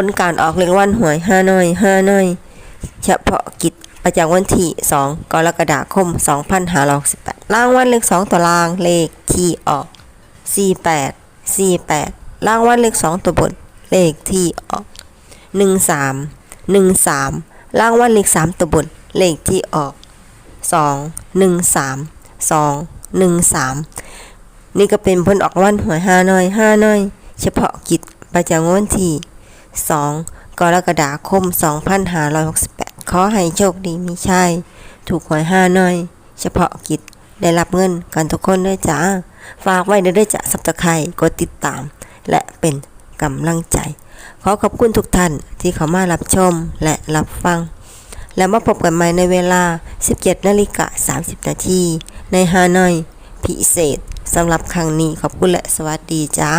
ผลการออกเลขวันหวยห้าน้อยห้าน้อยเฉพาะกิจประจำวันที่ 2 กรกฎาคม 2518รางวัลเลข2ตัวรางเลขที่ออก 48 48รางวัลเลข2ตัวบนเลขที่ออก 13 13รางวัลเลข3ตัวบนเลขที่ออก 2 13 2 13 นี่ก็เป็นผลออกวันหวยห้าน้อยห้าน้อย เฉพาะกิจประจำวันที่ 2 กรกฎาคม 2568 ขอให้โชคดีมีชัยถูกหวยห้าน้อย เฉพาะกิจได้รับเงินกันทุกคนด้วยจ้า ฝากไว้ด้อเด้อจะสับตะไคร่กดติดตาม และเป็นกำลังใจ ขอขอบคุณทุกท่านที่เข้ามารับชมและรับฟัง แล้วมาพบกันใหม่ในเวลา 17นาฬิกา30 นาทีในฮานอย พิเศษสำหรับครั้งนี้ขอบคุณและสวัสดีจ้า